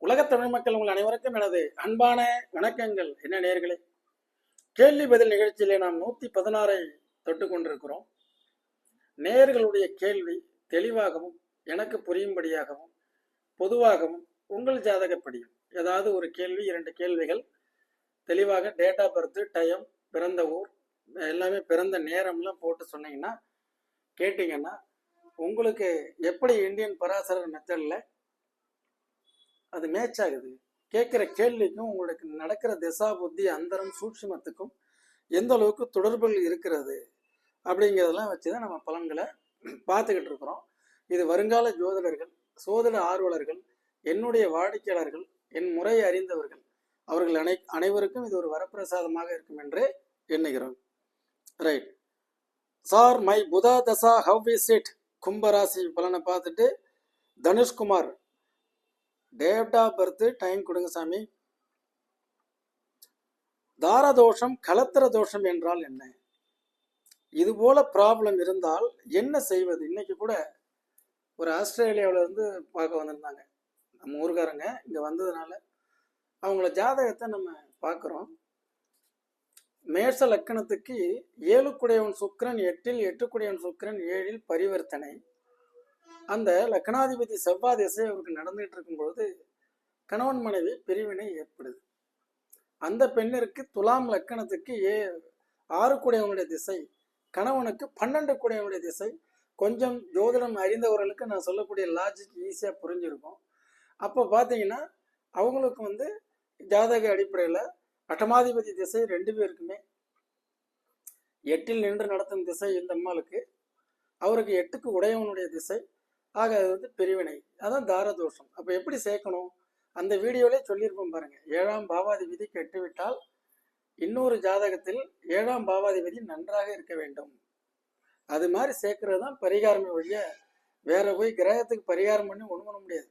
உலகத் தமிழ் மக்கள் உங்கள் அனைவருக்கும் எனது அன்பான வணக்கங்கள். என்ன நேர்களே கேள்வி பதில் நிகழ்ச்சியிலே நாம் நூத்தி பதினாறை தொட்டு கொண்டிருக்கிறோம். நேர்களுடைய கேள்வி தெளிவாகவும் எனக்கு புரியும்படியாகவும் பொதுவாகவும் உங்கள் ஜாதகப்படியும். ஏதாவது ஒரு கேள்வி இரண்டு கேள்விகள் தெளிவாக டேட் ஆஃப் பர்த் டைம் பிறந்த ஊர் எல்லாமே பிறந்த நேரம்லாம் போட்டு சொன்னீங்கன்னா கேட்டிங்கன்னா உங்களுக்கு எப்படி இந்தியன் பராசரர் மெத்தடில் அது மேட்ச் ஆகுது. கேட்குற கேள்விக்கும் உங்களுக்கு நடக்கிற திசா புத்தி அந்தரம் சூட்சுமத்துக்கும் எந்த அளவுக்கு தொடர்புகள் இருக்கிறது அப்படிங்கிறதெல்லாம் வச்சு தான் நம்ம பலன்களை பார்த்துக்கிட்டு இருக்கிறோம். இது வருங்கால ஜோதிடர்கள் சோதிட ஆர்வலர்கள் என்னுடைய வாடிக்கையாளர்கள் என் முறையை அறிந்தவர்கள் அவர்கள் அனை அனைவருக்கும் இது ஒரு வரப்பிரசாதமாக இருக்கும் என்று எண்ணுகிறோம். Right sir my Budha dasha how is it கும்பராசி பலனை பார்த்துட்டு Dhanushkumar date of birth time கொடுங்க சாமி. தாரதோஷம் கலத்திர தோஷம் என்றால் என்ன? இது போல ப்ராப்ளம் இருந்தால் என்ன செய்வது? இன்னைக்கு கூட ஒரு ஆஸ்திரேலியாவுல இருந்து பார்க்க வந்திருந்தாங்க. நம்ம ஊருக்காரங்க இங்க வந்ததுனால அவங்கள ஜாதகத்தை நம்ம பார்க்குறோம். மேஷ லக்கணத்துக்கு ஏழுக்குடையவன் சுக்கரன் எட்டில் எட்டுக்குடையவன் சுக்கரன் ஏழில் பரிவர்த்தனை. அந்த லக்னாதிபதி செவ்வாய் திசை அவருக்கு நடந்துகிட்டு இருக்கும்பொழுது கணவன் மனைவி பிரிவினை ஏற்படுது. அந்த பெண்ணிற்கு துலாம் லக்கணத்துக்கு ஏ ஆறு கூடையவனுடைய திசை கணவனுக்கு பன்னெண்டு கூடையவனுடைய திசை கொஞ்சம் ஜோதிடம் அறிந்தவர்களுக்கு நான் சொல்லக்கூடிய லாஜிக் ஈஸியாக புரிஞ்சிருக்கும். அப்போ பார்த்தீங்கன்னா அவங்களுக்கு வந்து ஜாதக அடிப்படையில் அட்டமாதிபதி திசை ரெண்டு பேருக்குமே. எட்டில் நின்று நடத்தும் திசை இந்த அம்மாளுக்கு அவருக்கு எட்டுக்கு உடையவனுடைய திசை ஆக அது வந்து பிரிவினை. அதான் தாரதோஷம். அப்போ எப்படி சேர்க்கணும்? அந்த வீடியோவிலே சொல்லியிருப்போம் பாருங்க. ஏழாம் பாவாதிபதி கெட்டுவிட்டால் இன்னொரு ஜாதகத்தில் ஏழாம் பாவாதிபதி நன்றாக இருக்க வேண்டும். அது மாதிரி சேர்க்கறது தான் பரிகாரமே ஒழிய வேற போய் கிரகத்துக்கு பரிகாரம் பண்ணி ஒன்றும் பண்ண முடியாது.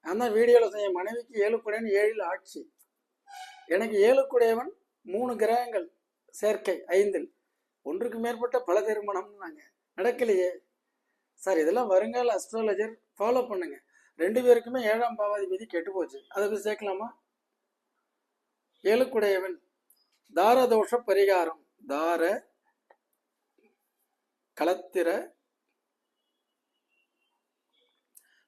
அந்த வீடியோவில் என் மனைவிக்கு ஏழுக்குடையவன் ஏழில் ஆட்சி. எனக்கு ஏழுக்குடையவன் மூணு கிரகங்கள் சேர்க்கை ஐந்தில். ஒன்றுக்கு மேற்பட்ட பல திருமணம்னாங்க. நடக்கலையே. சார் இதெல்லாம் வருங்கால அஸ்ட்ராலஜர் ஃபாலோ பண்ணுங்க. ரெண்டு பேருக்குமே ஏழாம் பாவாதிபதி கெட்டு போச்சு. அதை போய் சேர்க்கலாமா? ஏழுக்குடையவன். தாரதோஷ பரிகாரம். தார களத்திர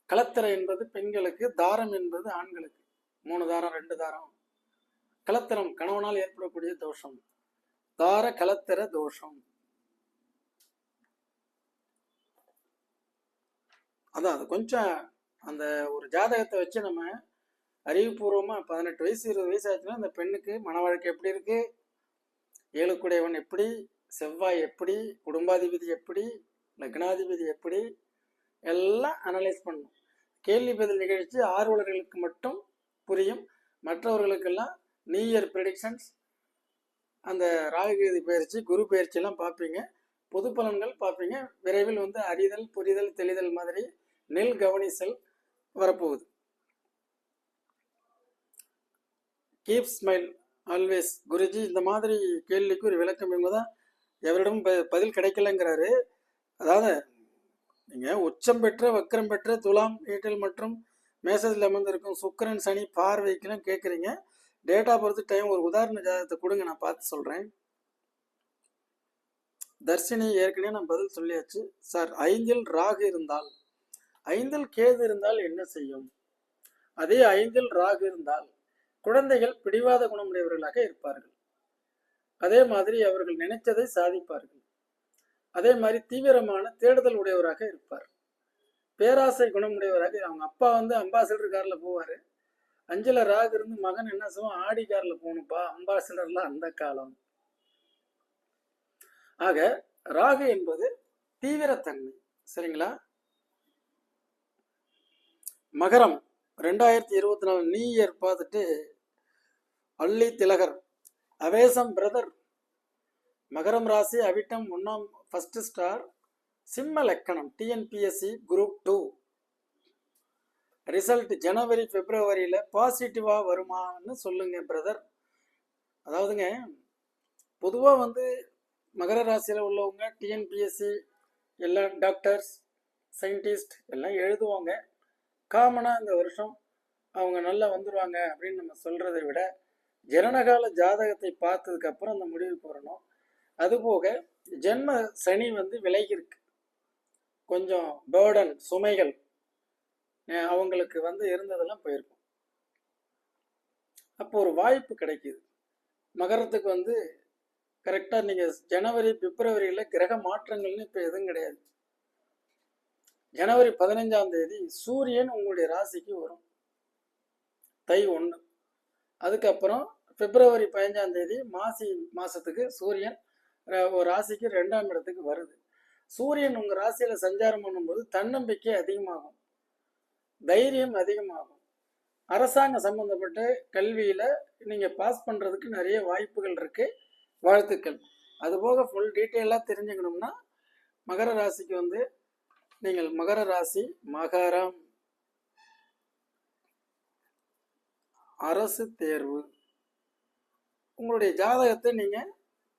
களத்திர என்பது பெண்களுக்கு தாரம் என்பது ஆண்களுக்கு. மூணு தாரம் ரெண்டு தாரம். களத்திரம் கணவனால் ஏற்படக்கூடிய தோஷம். தார களத்திர தோஷம். அதான் அது கொஞ்சம் அந்த ஒரு ஜாதகத்தை வச்சு நம்ம அறிவுபூர்வமாக பதினெட்டு வயசு இருபது வயசு ஆச்சுன்னா அந்த பெண்ணுக்கு மன வாழ்க்கை எப்படி இருக்கு? ஏழுக்குடையவன் எப்படி? செவ்வாய் எப்படி? குடும்பாதிபதி எப்படி? லக்னாதிபதி எப்படி? எல்லாம் அனலைஸ் பண்ணணும். கேள்வி பதில் நிகழ்ச்சி ஆர்வலர்களுக்கு மட்டும் புரியும். மற்றவர்களுக்கெல்லாம் நியூ இயர் ப்ரெடிக்ஷன்ஸ் அந்த ராகுகேது பயிற்சி குரு பயிற்சியெல்லாம் பார்ப்பீங்க. பொது பலன்கள் பார்ப்பீங்க. விரைவில் வந்து அறிதல் புரிதல் தெளிதல் மாதிரி நெல் கவனிசல் வரப்போகுது. கீப் ஸ்மைல் ஆல்வேஸ் குருஜி இந்த மாதிரி கேள்விக்கு ஒரு விளக்கம் இவங்க தான் எவரிடமும் ப- பதில் கிடைக்கலங்கிறாரு. அதாவது நீங்கள் உச்சம் பெற்ற வக்கரம் பெற்ற துலாம் ஏட்டில் மற்றும் மேசத்தில் அமர்ந்திருக்கும் சுக்கிரன் சனி பார்வைக்கெல்லாம் கேட்குறீங்க. டேட்டா பொறுத்து டைம் ஒரு உதாரண ஜாதகத்தை கொடுங்க நான் பார்த்து சொல்கிறேன் தர்ஷினி ஏற்கனவே நான் பதில் சொல்லியாச்சு. சார் ஐந்தில் ராகு இருந்தால் ஐந்தில் கேது இருந்தால் என்ன செய்யும்? அதே ஐந்தில் ராகு இருந்தால் குழந்தைகள் பிடிவாத குணமுடையவர்களாக இருப்பார்கள். அதே மாதிரி அவர்கள் நினைத்ததை சாதிப்பார்கள். அதே மாதிரி தீவிரமான தேடுதல் உடையவராக இருப்பார். பேராசை குணமுடையவராக அவங்க அப்பா வந்து அம்பாசிடர் காரில் போவார். அஞ்சல ராகு இருந்து மகன் என்ன செய்வோம் ஆடி காரில் போகணும்ப்பா அம்பாசிடர்லாம் அந்த காலம். ஆக ராகு என்பது தீவிரத்தன்மை. சரிங்களா? மகரம் ரெண்டாயிரத்தி இருபத்தி நாலு நியூ இயர் பார்த்துட்டு அள்ளி திலகர் அவேசம் பிரதர் மகரம் ராசி அவிட்டம் ஒன்றாம் ஃபர்ஸ்ட் ஸ்டார் சிம்ம லக்கணம் டிஎன்பிஎஸ்சி குரூப் டூ ரிசல்ட் ஜனவரி பிப்ரவரியில் பாசிட்டிவாக வருமான்னு சொல்லுங்க பிரதர் அதாவதுங்க பொதுவாக வந்து மகர ராசியில் உள்ளவங்க டிஎன்பிஎஸ்சி எல்லா டாக்டர்ஸ் சயின்டிஸ்ட் எல்லாம் எழுதுவாங்க. காமனாக இந்த வருஷம் அவங்க நல்லா வந்துடுவாங்க அப்படின்னு நம்ம சொல்கிறத விட ஜனனகால ஜாதகத்தை பார்த்ததுக்கப்புறம் அந்த முடிவுக்கு வரணும். அதுபோக ஜென்ம சனி வந்து விலகியிருக்கு கொஞ்சம் பேர்டன் சுமைகள் அவங்களுக்கு வந்து இருந்ததெல்லாம் போயிருக்கும். அப்போ ஒரு வாய்ப்பு கிடைக்குது. மகரத்துக்கு வந்து கரெக்டாக நீங்கள் ஜனவரி பிப்ரவரியில் கிரக மாற்றங்கள்னு இப்போ எதுவும் கிடையாது. ஜனவரி பதினஞ்சாம் தேதி சூரியன் உங்களுடைய ராசிக்கு வரும். தை ஒன்று அதுக்கப்புறம் பிப்ரவரி பதினஞ்சாம் தேதி மாசி மாசத்துக்கு சூரியன் ஒரு ராசிக்கு ரெண்டாம் இடத்துக்கு வருது. சூரியன் உங்கள் ராசியில் சஞ்சாரம் பண்ணும்போது தன்னம்பிக்கை அதிகமாகும். தைரியம் அதிகமாகும். அரசாங்க சம்பந்தப்பட்ட கல்வியில் நீங்கள் பாஸ் பண்ணுறதுக்கு நிறைய வாய்ப்புகள் இருக்குது வாழ்த்துக்கள். அதுபோக ஃபுல் டீட்டெயிலாக தெரிஞ்சுக்கணும்னா மகர ராசிக்கு வந்து நீங்கள் மகர ராசி மகரம் அரசு தேர்வு. உங்களுடைய ஜாதகத்தை நீங்க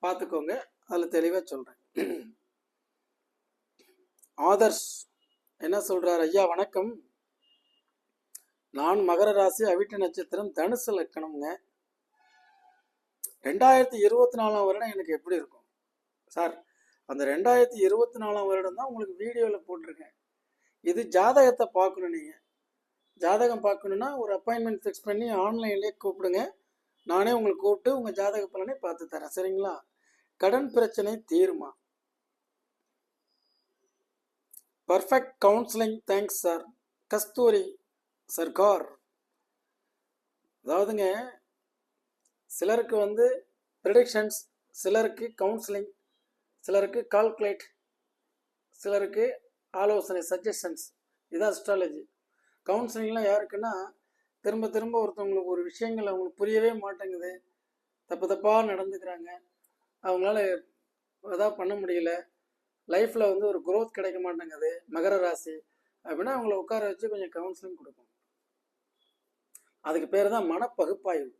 பார்த்துக்கோங்க. அதில் தெளிவாக சொல்றேன். ஆதர்ஷ் என்ன சொல்றார்? ஐயா வணக்கம். நான் மகர ராசி அவிட்ட நட்சத்திரம் தனுசு லக்கணம்ங்க. ரெண்டாயிரத்தி இருபத்தி நாலாம் வருடம் எனக்கு எப்படி இருக்கும்? சார் அந்த ரெண்டாயிரத்தி இருபத்தி நாலாம் வருடம் தான் உங்களுக்கு வீடியோவில் போட்டிருக்கேன். இது ஜாதகத்தை பார்க்கணும் நீங்கள் ஜாதகம் பார்க்கணுன்னா ஒரு அப்பாயின்மெண்ட் ஃபிக்ஸ் பண்ணி ஆன்லைன்லேயே கூப்பிடுங்க. நானே உங்களுக்கு கூப்பிட்டு உங்கள் ஜாதக பலனை பார்த்து தரேன். சரிங்களா? கடன் பிரச்சனை தீருமா? Perfect counselling thanks sir Kasturi Sarkar அதாவதுங்க சிலருக்கு வந்து ப்ரிடிக்ஷன்ஸ் சிலருக்கு கவுன்சிலிங் சிலருக்கு கால்குலேட் சிலருக்கு ஆலோசனை சஜஷன்ஸ் இதுதான் அஸ்ட்ராலஜி கவுன்சிலிங்லாம் யாருக்குன்னா திரும்ப திரும்ப ஒருத்தவங்களுக்கு ஒரு விஷயங்கள் அவங்களுக்கு புரியவே மாட்டேங்குது. தப்பு தப்பாக நடந்துக்கிறாங்க. அவங்களால அதாக பண்ண முடியல. லைஃப்பில் வந்து ஒரு க்ரோத் கிடைக்க மாட்டேங்குது. மகர ராசி. அப்படின்னா அவங்கள உட்கார வச்சு கொஞ்சம் கவுன்சிலிங் கொடுக்கும் அதுக்கு பேர் தான் மனப்பகுப்பாய்வு.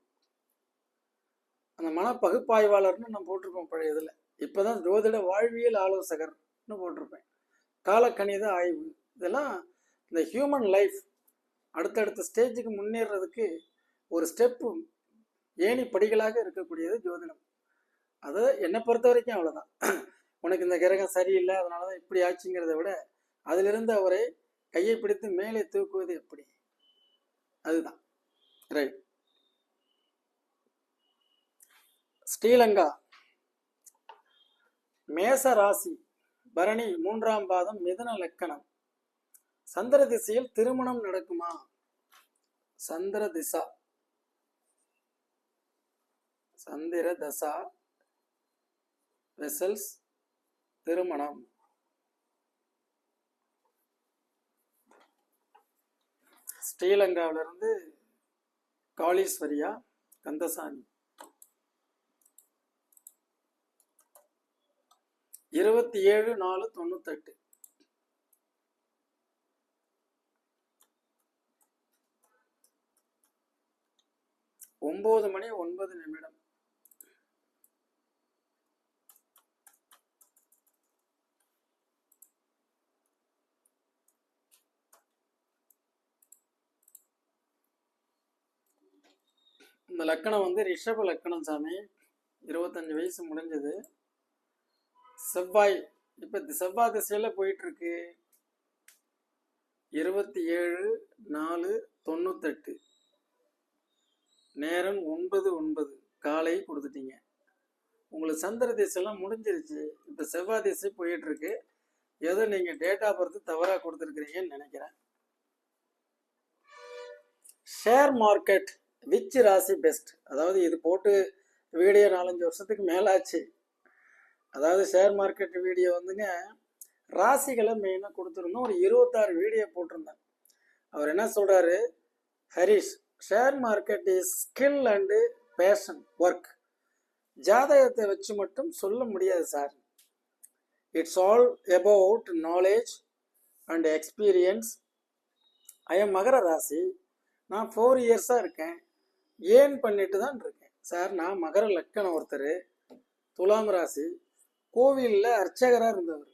அந்த மனப்பகுப்பாய்வாளர்னு நம்ம போட்டிருப்போம் பழைய இதில். இப்போ தான் ஜோதிட வாழ்வியல் ஆலோசகர்னு போட்டிருப்பேன். காலக்கணித ஆய்வு. இதெல்லாம் இந்த ஹியூமன் லைஃப் அடுத்தடுத்த ஸ்டேஜுக்கு முன்னேறதுக்கு ஒரு ஸ்டெப்பு ஏணி படிகளாக இருக்கக்கூடியது ஜோதிடம். அது என்னை பொறுத்த வரைக்கும் அவ்வளோதான் உனக்கு இந்த கிரகம் சரியில்லை அதனால தான் இப்படி ஆச்சுங்கிறத விட அதிலிருந்து அவரை கையை பிடித்து மேலே தூக்குவது எப்படி? அதுதான். ரைட் ஸ்ரீலங்கா. மேச ராசி பரணி மூன்றாம் பாதம் மிதன லக்கணம். சந்திர திசையில் திருமணம் நடக்குமா? சந்திர திசா. சந்திர தசா. வெசல்ஸ். திருமணம். ஸ்ரீலங்காவிலிருந்து காளீஸ்வரியா கந்தசாமி. இருபத்தி ஏழு நாலு தொண்ணூத்தெட்டு. ஒன்பது மணி ஒன்பது நிமிடம். இந்த லக்கணம் வந்து ரிஷப லக்கணம் சாமி. இருபத்தஞ்சு வயசு முடிஞ்சது. செவ்வாய் இப்போ செவ்வாய் திசையில் போயிட்டு இருக்கு இருபத்தி ஏழு நாலு தொண்ணூத்தெட்டு. நேரம் ஒன்பது ஒன்பது. காலை கொடுத்துட்டீங்க. உங்களுக்கு சந்திர திசைலாம் முடிஞ்சிருச்சு. இப்போ செவ்வாய் திசை போயிட்டு இருக்கு ஏதோ நீங்கள் டேட் ஆஃப் பர்த் தவறாக கொடுத்துருக்குறீங்கன்னு நினைக்கிறேன். ஷேர் மார்க்கெட் விச் ராசி பெஸ்ட் அதாவது இது போட்டு வீடியோ நாலஞ்சு வருஷத்துக்கு மேலாச்சு. அதாவது ஷேர் மார்க்கெட் வீடியோ வந்துங்க ராசிகளை மெயினாக கொடுத்துருந்தோம் ஒரு இருபத்தாறு வீடியோ போட்டிருந்தேன் அவர் என்ன சொல்கிறாரு Harish share market is skill and passion work ஜாதகத்தை வச்சு மட்டும் சொல்ல முடியாது sir it's all about knowledge and experience I am மகர ராசி நான் ஃபோர் இயர்ஸாக இருக்கேன். ஏன் பண்ணிட்டு தான் இருக்கேன்? சார் நான் மகர லக்கணம் ஒருத்தர். துலாம் ராசி. கோவிலில் அர்ச்சகராக இருந்தவர்.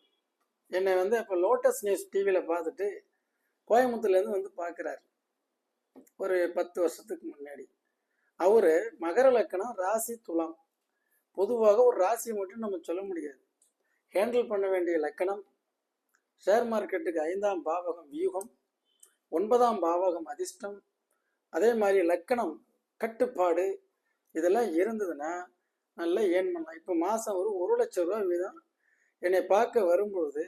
என்னை வந்து இப்போ லோட்டஸ் நியூஸ் டிவியில் பார்த்துட்டு கோயம்புத்தூர்லேருந்து வந்து பார்க்குறாரு. ஒரு பத்து வருஷத்துக்கு முன்னாடி. அவர் மகர லக்கணம் ராசி துலாம். பொதுவாக ஒரு ராசியை மட்டும் நம்ம சொல்ல முடியாது. ஹேண்டில் பண்ண வேண்டிய லக்கணம் ஷேர் மார்க்கெட்டுக்கு ஐந்தாம் பாவகம் வியூகம் ஒன்பதாம் பாவகம் அதிர்ஷ்டம். அதே மாதிரி லக்கணம் கட்டுப்பாடு இதெல்லாம் இருந்ததுன்னா நல்லா ஏன் பண்ணலாம். இப்போ மாதம் ஒரு ஒரு லட்சம் ரூபா வீதம் என்னை பார்க்க வரும்பொழுது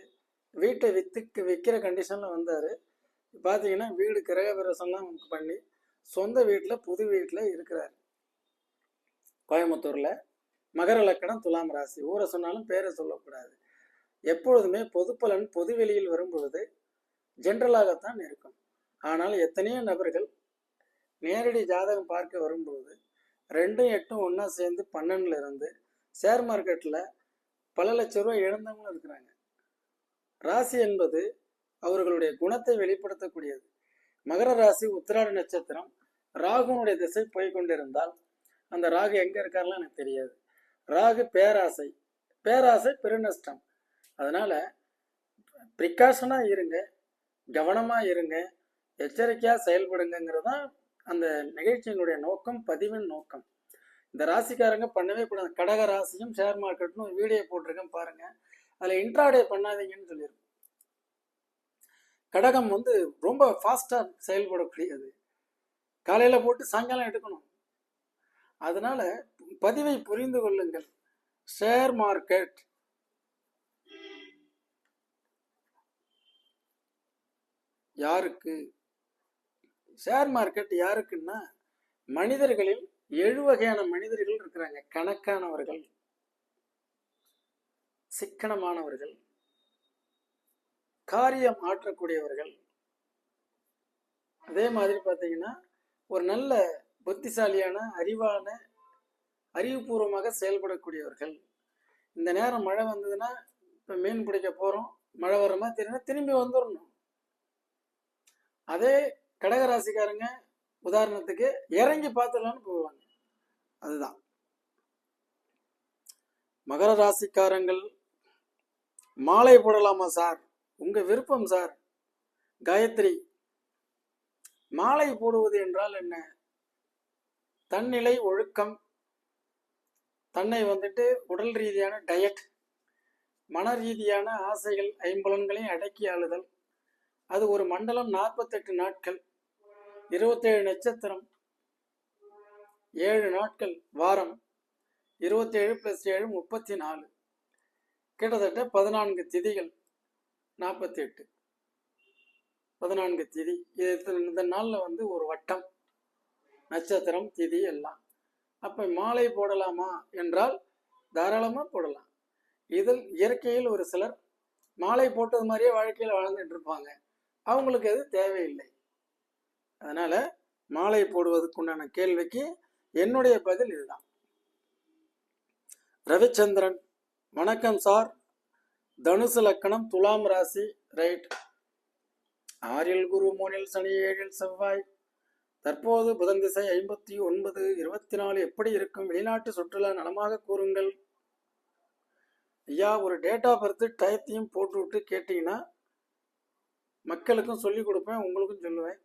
வீட்டை விற்று விற்கிற கண்டிஷனில் வந்தார். பார்த்தீங்கன்னா வீடு கிரக பிரசம்லாம் பண்ணி சொந்த வீட்டில் புது வீட்டில் இருக்கிறார். கோயம்புத்தூரில் மகர லக்கணம் துலாம் ராசி. ஊரை சொன்னாலும் பேரை சொல்லக்கூடாது. எப்பொழுதுமே பொதுப்பலன் பொதுவெளியில் வரும்பொழுது ஜென்ரலாகத்தான் இருக்கும். ஆனால் எத்தனையோ நபர்கள் நேரடி ஜாதகம் பார்க்க வரும்பொழுது ரெண்டும் எட்டும் ஒன்றா சேர்ந்து பன்னெண்டுல இருந்து ஷேர் மார்க்கெட்டில் பல லட்ச ரூபாய் இழந்தவங்களும் இருக்கிறாங்க. ராசி என்பது அவர்களுடைய குணத்தை வெளிப்படுத்தக்கூடியது. மகர ராசி உத்திராட நட்சத்திரம் ராகுனுடைய திசை போய் கொண்டிருந்தால் அந்த ராகு எங்கே இருக்காருலாம் எனக்கு தெரியாது. ராகு பேராசை பேராசை பெருநஷ்டம். அதனால் ப்ரிகாஷனாக இருங்க கவனமாக இருங்க எச்சரிக்கையாக செயல்படுங்கிறது தான் அந்த நிகழ்ச்சியினுடைய நோக்கம் பதிவின் நோக்கம். இந்த ராசிக்காரங்க பண்ணவே கூடாது. கடக ராசியும் ஷேர் மார்க்கெட்னு ஒரு வீடியோ போட்டிருக்கேன் பாருங்க. அதில் இன்ட்ராடே பண்ணாதீங்கன்னு சொல்லியிருக்கோம் கடகம் வந்து ரொம்ப ஃபாஸ்ட்டாக செயல்படக்கூடியது காலையில் போட்டு சாயங்காலம் எடுக்கணும். அதனால பதிவை புரிந்து கொள்ளுங்கள். ஷேர் மார்க்கெட் யாருக்கு? ஷேர் மார்க்கெட் யாருக்குன்னா மனிதர்களில் ஏழு வகையான மனிதர்கள் இருக்கிறாங்க. கணக்கானவர்கள் சிக்கனமானவர்கள் காரியம் ஆற்றக்கூடியவர்கள். அதே மாதிரி பார்த்தீங்கன்னா ஒரு நல்ல புத்திசாலியான அறிவான அறிவுபூர்வமாக செயல்படக்கூடியவர்கள். இந்த நேரம் மழை வந்ததுன்னா இப்போ மீன் பிடிக்க போகிறோம் மழை வர மாதிரி தெரியும்னா திரும்பி வந்துடணும் அதே கடகராசிக்காரங்க உதாரணத்துக்கு இறங்கி பார்த்துடலான்னு போவாங்க. அதுதான். மகர ராசிக்காரங்கள் மாலை போடலாமா சார்? உங்க விருப்பம் சார். காயத்ரி மாலை போடுவது என்றால் என்ன? தன்னிலை ஒழுக்கம் தன்னை வந்துட்டு உடல் ரீதியான டயட் மன ரீதியான ஆசைகள் ஐம்பலன்களையும் அடக்கி ஆளுதல் அது ஒரு மண்டலம் நாற்பத்தெட்டு நாட்கள் இருபத்தேழு நட்சத்திரம் ஏழு நாட்கள் வாரம் இருபத்தேழு பிளஸ் ஏழு முப்பத்தி நாலு கிட்டத்தட்ட பதினான்கு திதிகள் நாற்பத்தி எட்டு பதினான்கு திதி இது இந்த நாளில் வந்து ஒரு வட்டம் நட்சத்திரம் திதி எல்லாம். அப்போ மாலை போடலாமா என்றால் தாராளமாக போடலாம். இதில் இயற்கையில் ஒரு சிலர் மாலை போட்டது மாதிரியே வாழ்க்கையில் வாழ்ந்துட்டு இருப்பாங்க. அவங்களுக்கு அது தேவையில்லை. அதனால் மாலை போடுவதற்குண்டான கேள்விக்கு என்னுடைய பதில் இதுதான். ரவிச்சந்திரன் வணக்கம் சார். தனுசு லக்கணம் துலாம் ராசி ரைட். ஆறில் குரு மூனில் சனி ஏழில் செவ்வாய். தற்போது புதன் திசை ஐம்பத்தி ஒன்பது இருபத்தி நாலு எப்படி இருக்கும்? வெளிநாட்டு சுற்றுலா நலமாக கூறுங்கள். ஐயா ஒரு டேட் ஆஃப் பர்த் டயத்தையும் போட்டு விட்டு கேட்டீங்கன்னா மக்களுக்கும் சொல்லிக் கொடுப்பேன் உங்களுக்கும் சொல்லுவேன்.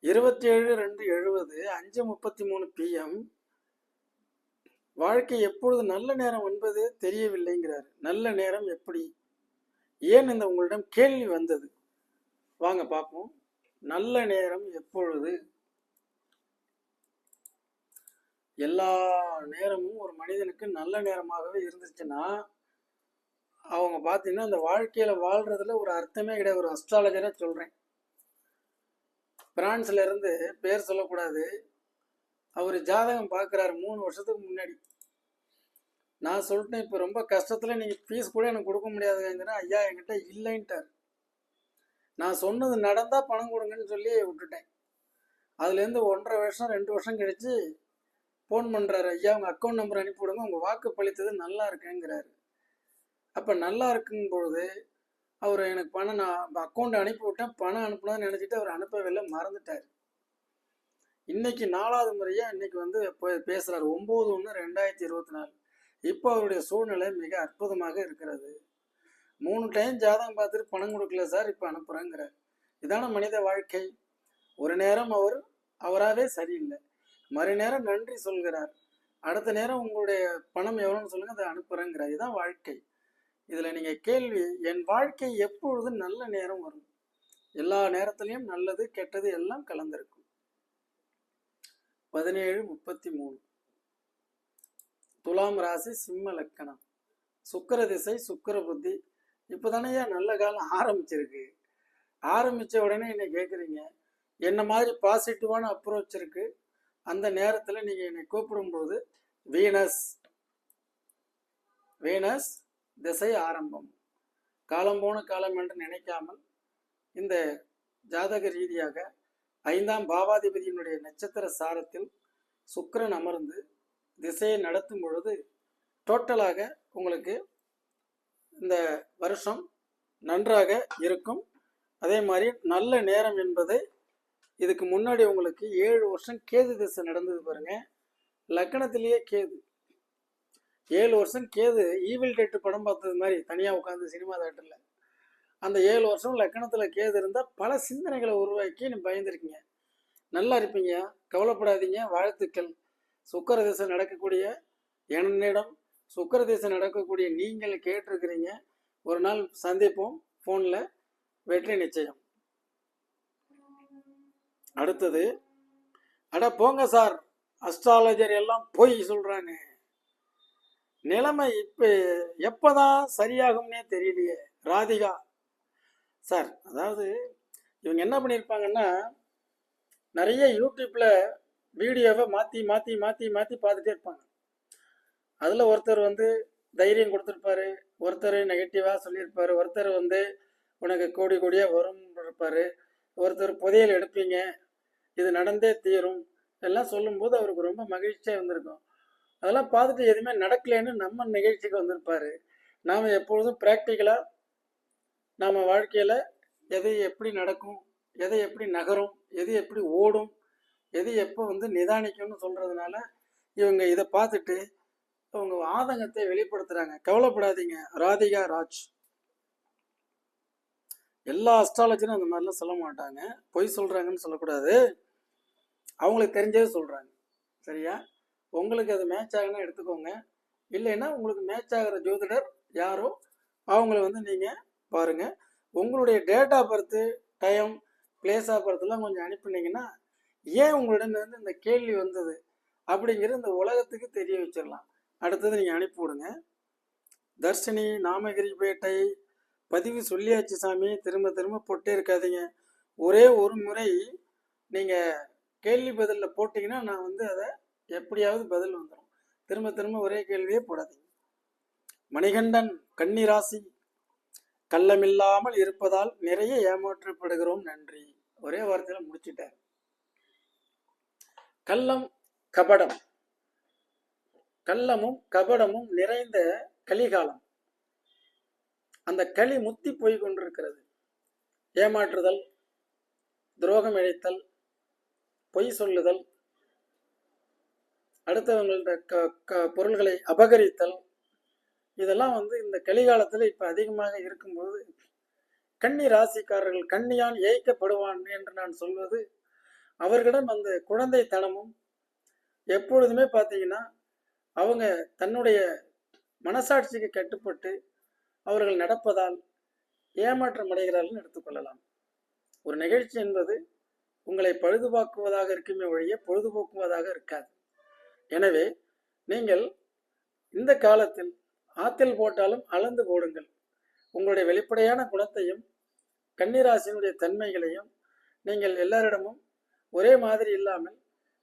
இருபத்தி ஏழு ரெண்டு எழுபது அஞ்சு முப்பத்தி மூணு பிஎம் வாழ்க்கை எப்பொழுது நல்ல நேரம் என்பது தெரியவில்லைங்கிறார். நல்ல நேரம் எப்படி? ஏன் இந்த உங்களிடம் கேள்வி வந்தது? வாங்க பார்ப்போம். நல்ல நேரம் எப்பொழுது? எல்லா நேரமும் ஒரு மனிதனுக்கு நல்ல நேரமாகவே இருந்துச்சுன்னா அவங்க பார்த்தீங்கன்னா அந்த வாழ்க்கையில் வாழ்றதுல ஒரு அர்த்தமே கிடையாது. ஒரு அஸ்ட்ராலஜராக சொல்கிறேன் பிரான்ஸ்ல இருந்து பேர் சொல்லக்கூடாது. அவர் ஜாதகம் பார்க்குறாரு மூணு வருஷத்துக்கு முன்னாடி. நான் சொல்லிட்டேன் இப்போ ரொம்ப கஷ்டத்தில் நீங்கள் ஃபீஸ் கூட எனக்கு கொடுக்க முடியாதுங்கன்னா ஐயா என்கிட்ட இல்லைன்ட்டார். நான் சொன்னது நடந்தால் பணம் கொடுங்கன்னு சொல்லி விட்டுட்டேன். அதுலேருந்து ஒன்றரை வருஷம் ரெண்டு வருஷம் கழித்து ஃபோன் பண்ணுறாரு ஐயா உங்கள் அக்கௌண்ட் நம்பர் அனுப்பி விடுங்க. உங்கள் வாக்கு பளித்தது நல்லா இருக்குங்கிறாரு. அப்போ நல்லா இருக்கும் பொழுது அவர் எனக்கு பணம் நான் அக்கௌண்ட் அனுப்பி விட்டேன். பணம் அனுப்பினான்னு நினச்சிட்டு அவர் அனுப்பவில்லை மறந்துட்டார். இன்னைக்கு நாலாவது முறையாக இன்னைக்கு வந்து இப்போ பேசுகிறார் ஒம்பது ஒன்று ரெண்டாயிரத்தி இருபத்தி நாலு. இப்போ அவருடைய சூழ்நிலை மிக அற்புதமாக இருக்கிறது. மூணு டைம் ஜாதகம் பார்த்துட்டு பணம் கொடுக்கல சார் இப்போ அனுப்புகிறேங்கிறார் இதான மனித வாழ்க்கை. ஒரு நேரம் அவர் அவராகவே சரியில்லை. மறுநேரம் நன்றி சொல்கிறார். அடுத்த நேரம் உங்களுடைய பணம் எவ்வளோன்னு சொல்லுங்கள் அதை அனுப்புகிறேங்கிறார் இதுதான் வாழ்க்கை. இதில் நீங்கள் கேள்வி என் வாழ்க்கை எப்பொழுது நல்ல நேரம் வரும்? எல்லா நேரத்திலையும் நல்லது கெட்டது எல்லாம் கலந்திருக்கும். பதினேழு முப்பத்தி மூணு துலாம் ராசி சிம்ம லக்கணம். சுக்கிர திசை சுக்கர புத்தி. இப்போதானேயா நல்ல காலம் ஆரம்பிச்சிருக்கு? ஆரம்பித்த உடனே என்னை கேட்குறீங்க என்ன மாதிரி பாசிட்டிவான அப்ரோச் இருக்கு? அந்த நேரத்தில் நீங்கள் என்னை கூப்பிடும்போது வீனஸ். வீனஸ்? திசை ஆரம்பம். காலம் போன காலம் என்று நினைக்காமல் இந்த ஜாதக ரீதியாக ஐந்தாம் பாவாதிபதியினுடைய நட்சத்திர சாரத்தில் சுக்கரன் அமர்ந்து திசையை நடத்தும் பொழுது டோட்டலாக உங்களுக்கு இந்த வருஷம் நன்றாக இருக்கும். அதே மாதிரி நல்ல நேரம் என்பது இதுக்கு முன்னாடி உங்களுக்கு ஏழு வருஷம் கேது திசை நடந்தது பாருங்க. லக்கணத்திலேயே கேது. ஏழு வருஷம் கேது ஈவில் டேட்டு படம் பார்த்தது மாதிரி தனியாக உட்காந்து சினிமா தேட்டரில். அந்த ஏழு வருஷம் லக்கணத்தில் கேது இருந்தால் பல சிந்தனைகளை உருவாக்கி நீ பயந்துருக்கீங்க. நல்லா இருப்பீங்க கவலைப்படாதீங்க வாழ்த்துக்கள். சுக்கர திசை நடக்கக்கூடிய என்னிடம் சுக்கர திசை நடக்கக்கூடிய நீங்கள் கேட்டிருக்கிறீங்க. ஒரு நாள் சந்திப்போம் ஃபோனில் வெற்றி நிச்சயம். அடுத்தது அட போங்க சார் அஸ்ட்ராலஜர் எல்லாம் பொய் சொல்கிறானே நிலைமை இப்ப எப்பதான் சரியாகும்னே தெரியலையே ராதிகா. சார் அதாவது இவங்க என்ன பண்ணியிருப்பாங்கன்னா நிறைய யூடியூப்ல வீடியோவை மாற்றி மாற்றி மாற்றி மாற்றி பார்த்துட்டே இருப்பாங்க. அதில் ஒருத்தர் வந்து தைரியம் கொடுத்துருப்பாரு ஒருத்தர் நெகட்டிவாக சொல்லியிருப்பாரு ஒருத்தர் வந்து உனக்கு கோடி கோடியாக வரும் இருப்பாரு ஒருத்தர் புதையல் எடுப்பீங்க இது நடந்தே தீரும் எல்லாம் சொல்லும்போது அவருக்கு ரொம்ப மகிழ்ச்சியாக இருந்திருக்கும். அதெல்லாம் பார்த்துட்டு எதுவுமே நடக்கலைன்னு நம்ம நிகழ்ச்சிக்கு வந்திருப்பாரு. நாம் எப்பொழுதும் ப்ராக்டிக்கலாக நாம் வாழ்க்கையில் எதை எப்படி நடக்கும் எதை எப்படி நகரும் எது எப்படி ஓடும் எது எப்போ வந்து நிதானிக்கும்னு சொல்கிறதுனால இவங்க இதை பார்த்துட்டு அவங்க ஆதங்கத்தை வெளிப்படுத்துகிறாங்க கவலைப்படாதீங்க. ராதிகா ராஜ். எல்லா அஸ்ட்ராலஜினும் அந்த மாதிரிலாம் சொல்ல மாட்டாங்க. பொய் சொல்கிறாங்கன்னு சொல்லக்கூடாது. அவங்களுக்கு தெரிஞ்சதை சொல்கிறாங்க சரியா? உங்களுக்கு அது மேட்ச் ஆகுனா எடுத்துக்கோங்க. இல்லைன்னா உங்களுக்கு மேட்ச் ஆகிற ஜோதிடர் யாரோ அவங்கள வந்து நீங்கள் பாருங்கள் உங்களுடைய date of birth time place of பர்த்லாம் கொஞ்சம் அனுப்பினீங்கன்னா ஏன் உங்களிடமிருந்து இந்த கேள்வி வந்தது? அப்படிங்கிறது இந்த உலகத்துக்கு தெரிய வச்சிடலாம். அடுத்தது நீங்கள் அனுப்பிவிடுங்க தர்ஷினி நாமகிரிபேட்டை பதிவு சொல்லியாச்சு சாமி. திரும்ப திரும்ப போட்டே இருக்காதீங்க. ஒரே ஒரு முறை நீங்கள் கேள்வி பதிலில் போட்டிங்கன்னா நான் வந்து அதை எப்படியாவது பதில் வந்துடும் திரும்ப திரும்ப ஒரே கேள்வியே போடாதீங்க. மணிகண்டன் கன்னிராசி கள்ளமில்லாமல் இருப்பதால் நிறைய ஏமாற்றப்படுகிறோம். நன்றி. ஒரே வார்த்தையில முடிச்சிட்டார். கள்ளம் கபடம். கள்ளமும் கபடமும் நிறைந்த கலிகாலம். அந்த களி முத்தி போய் கொண்டிருக்கிறது. ஏமாற்றுதல் துரோகம் இழைத்தல் பொய் சொல்லுதல் அடுத்தவங்கள்ட்ட க க பொருள்களை அபகரித்தல் இதெல்லாம் வந்து இந்த கலிகாலத்தில் இப்போ அதிகமாக இருக்கும்போது கன்னி ராசிக்காரர்கள் கண்ணியால் ஏய்க்கப்படுவான் என்று நான் சொல்வது அவர்களிடம் அந்த குழந்தைத்தனமும் எப்பொழுதுமே பார்த்தீங்கன்னா அவங்க தன்னுடைய மனசாட்சிக்கு கட்டுப்பட்டு அவர்கள் நடப்பதால் ஏமாற்றம் அடைகிறார்கள் எடுத்துக்கொள்ளலாம் ஒரு நிகழ்ச்சி என்பது உங்களை பழுதுபாக்குவதாக இருக்குமே ஒழிய பொழுதுபோக்குவதாக இருக்காது. எனவே நீங்கள் இந்த காலத்தில் ஆத்தில் போட்டாலும் அளந்து போடுங்கள். உங்களுடைய வெளிப்படையான குணத்தையும் கன்னிராசினுடைய தன்மைகளையும் நீங்கள் எல்லாரிடமும் ஒரே மாதிரி இல்லாமல்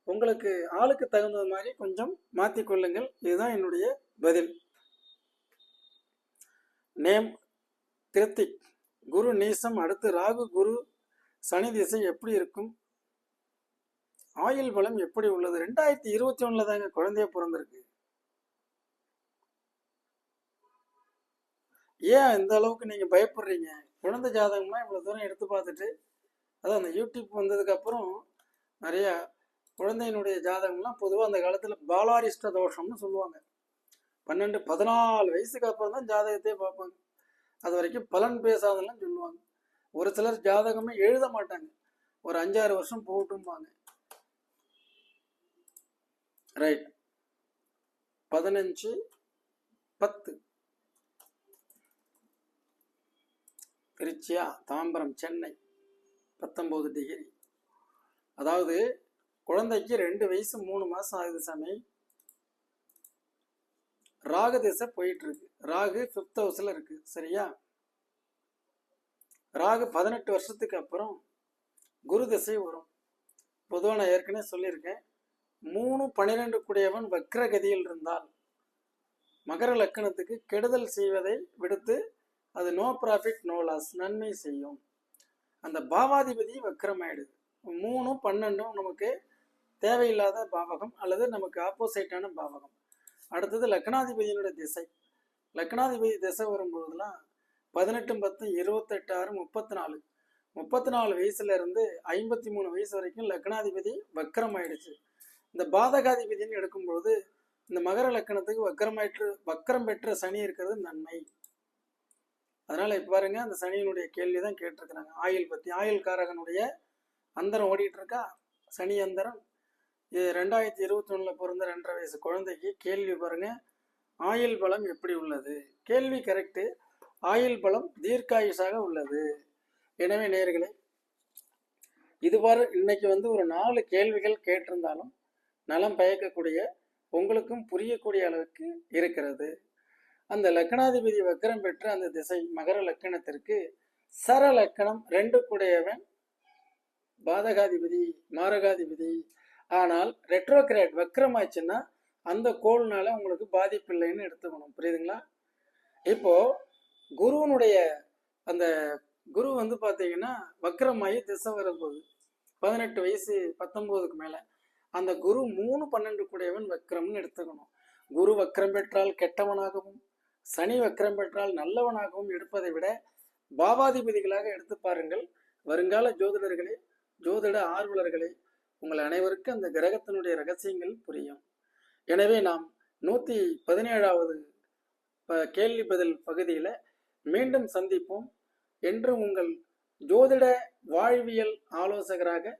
உங்களுக்கு ஆளுக்கு தகுந்தது மாதிரி கொஞ்சம் மாற்றிக்கொள்ளுங்கள் இதுதான் என்னுடைய பதில். நேம் கிருத்திக். குரு நீசம். அடுத்து ராகு குரு. சனி திசை எப்படி இருக்கும்? ஆயுள் பலம் எப்படி உள்ளது? ரெண்டாயிரத்தி இருபத்தி ஒண்ணுல தாங்க குழந்தைய பிறந்திருக்கு. ஏன் இந்த அளவுக்கு நீங்க பயப்படுறீங்க? குழந்தை ஜாதகம்லாம் இவ்வளவு தூரம் எடுத்து பார்த்துட்டு அதான் அந்த யூடியூப் வந்ததுக்கு அப்புறம் நிறைய குழந்தையினுடைய ஜாதகம்லாம் பொதுவாக அந்த காலத்தில் பாலாரிஷ்ட தோஷம்னு சொல்லுவாங்க. பன்னெண்டு பதினாலு வயசுக்கு அப்புறம் தான் ஜாதகத்தையே பார்ப்பாங்க. அது வரைக்கும் பலன் பேசாதெல்லாம் சொல்லுவாங்க. ஒரு சிலர் ஜாதகமே எழுத மாட்டாங்க. ஒரு அஞ்சாறு வருஷம் போகட்டும்பாங்க. ரைட் பதினஞ்சு பத்து. திருச்சியா தாம்பரம் சென்னை. பத்தொம்போது டிகிரி அதாவது குழந்தைக்கு ரெண்டு வயசு மூணு மாசம் ஆகுது சாமி. ராகு திசை போயிட்டு இருக்கு ராகு ஃபிஃப்த் ஹவுஸ்ல இருக்கு. சரியா? ராகு பதினெட்டு வருஷத்துக்கு அப்புறம் குரு திசை வரும். பொதுவாக நான் ஏற்கனவே சொல்லியிருக்கேன். மூணு பன்னிரெண்டு கூடியவன் வக்ரகதியில் இருந்தால் மகர லக்கணத்துக்கு கெடுதல் செய்வதை விடுத்து அது நோ ப்ராஃபிட் நோ லாஸ் நன்மை செய்யும். அந்த பாவாதிபதி வக்ரமாயிடுது. மூணும் பன்னெண்டும் நமக்கு தேவையில்லாத பாவகம் அல்லது நமக்கு ஆப்போசிட்டான பாவகம். அடுத்தது லக்னாதிபதியினுடைய திசை. லக்னாதிபதி திசை வரும்பொழுதுலாம் பதினெட்டும் பத்து இருபத்தெட்டு ஆறு முப்பத்தி நாலு முப்பத்தி நாலு வயசுல இருந்து ஐம்பத்தி மூணு வயசு வரைக்கும் லக்னாதிபதி வக்கரம் ஆயிடுச்சு இந்த பாதகாதிபதினு எடுக்கும்பொழுது இந்த மகர லக்கணத்துக்கு வக்கரமாயிற்று வக்கரம் பெற்ற சனி இருக்கிறது நன்மை. அதனால இப்ப பாருங்க அந்த சனியினுடைய கேள்வி தான் கேட்டிருக்கிறாங்க. ஆயுள் பத்தி ஆயில் காரகனுடைய அந்தரம் ஓடிட்டு இருக்கா சனி அந்தரம். இது ரெண்டாயிரத்தி இருபத்தி ஒண்ணுல பிறந்த ரெண்டரை வயசு குழந்தைக்கு கேள்வி பாருங்க ஆயுள் பலம் எப்படி உள்ளது? கேள்வி கரெக்டு ஆயுள் பலம் தீர்க்காயுஷாக உள்ளது. எனவே நேர்களே இதுவரை இன்னைக்கு வந்து ஒரு நாலு கேள்விகள் கேட்டிருந்தாலும் நலம் பயக்கக்கூடிய உங்களுக்கும் புரியக்கூடிய அளவுக்கு இருக்கிறது. அந்த லக்கணாதிபதி வக்கரம் பெற்ற அந்த திசை மகர லக்கணத்திற்கு சர லக்கணம் ரெண்டு கூடையவன் பாதகாதிபதி மாரகாதிபதி. ஆனால் ரெட்ரோகிரேட் வக்கரம் ஆச்சுன்னா அந்த கோள்னால உங்களுக்கு பாதிப்பு இல்லைன்னு எடுத்துக்கணும். புரியுதுங்களா? இப்போ குருவனுடைய அந்த குரு வந்து பார்த்தீங்கன்னா வக்கரமாயி திசை வரும்போது பதினெட்டு வயசு பத்தொம்போதுக்கு மேலே. அந்த குரு மூணு பன்னெண்டு கூடையவன் வக்ரம்னு எடுத்துக்கணும். குரு வக்ரம் பெற்றால் கெட்டவனாகவும் சனி வக்ரம் பெற்றால் நல்லவனாகவும் எடுப்பதை விட பாவாதிபதிகளாக எடுத்து பாருங்கள். வருங்கால ஜோதிடர்களே ஜோதிட ஆர்வலர்களே உங்கள் அனைவருக்கும் அந்த கிரகத்தினுடைய ரகசியங்கள் புரியும். எனவே நாம் நூற்றி பதினேழாவது ப- கேள்வி பதில் பகுதியில் மீண்டும் சந்திப்போம். என்று உங்கள் ஜோதிட வாழ்வியல் ஆலோசகராக